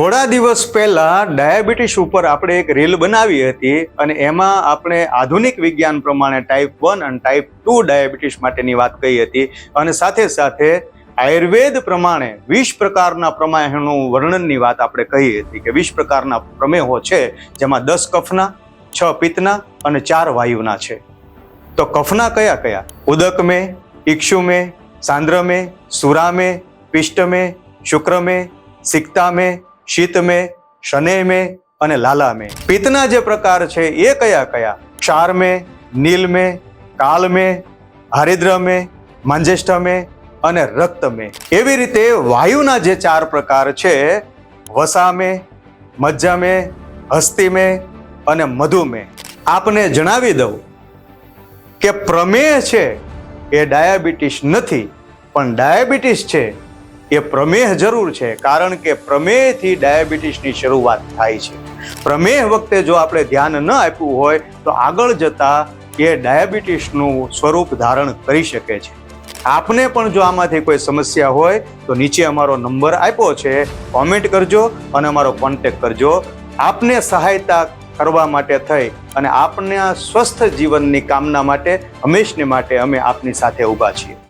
થોડા દિવસ પહેલા ડાયાબિટીસ ઉપર આપણે એક રીલ બનાવી હતી અને એમાં આપણે આધુનિક વિજ્ઞાન પ્રમાણે ટાઈપ વન અને ટાઈપ ટુ ડાયાબિટીસ માટેની વાત કહી હતી અને સાથે સાથે આયુર્વેદ પ્રમાણે વીસ પ્રકારના પ્રમેહનું વર્ણનની વાત આપણે કહી હતી કે વીસ પ્રકારના પ્રમેહો છે, જેમાં દસ કફના, છ પિત્તના અને ચાર વાયુના છે. તો કફના કયા કયા? ઉદક મેં ઇક્ષુ મેં સાંદ્ર મેં સુરા શીત મેં, શને મેં અને લાલા મેં. પિત્તના જે પ્રકાર છે એ કયા કયા? ક્ષાર મેં, નીલ મેં, કાલ મેં, હરિદ્ર મેં, માંજેષ્ઠ મેં અને રક્ત મેં. એવી રીતે વાયુના જે ચાર પ્રકાર છે, વસા મેં, મજ્જા મેં, હસ્તી મેં અને મધુ મેં. આપને જણાવી દઉં કે પ્રમેય છે એ ડાયાબિટીસ નથી, પણ ડાયાબિટીસ છે એ પ્રમેહ જરૂર છે, કારણ કે પ્રમેહથી ડાયાબિટીસની શરૂઆત થાય છે. પ્રમેહ વખતે જો આપણે ધ્યાન ન આપ્યું હોય, તો આગળ જતા એ ડાયાબિટીસનું સ્વરૂપ ધારણ કરી શકે છે. આપને પણ જો આમાંથી કોઈ સમસ્યા હોય, તો નીચે અમારો નંબર આપ્યો છે, કોમેન્ટ કરજો અને અમારો કોન્ટેક કરજો. આપને સહાયતા કરવા માટે થઈ અને આપના સ્વસ્થ જીવનની કામના માટે, હંમેશને માટે અમે આપની સાથે ઊભા છીએ.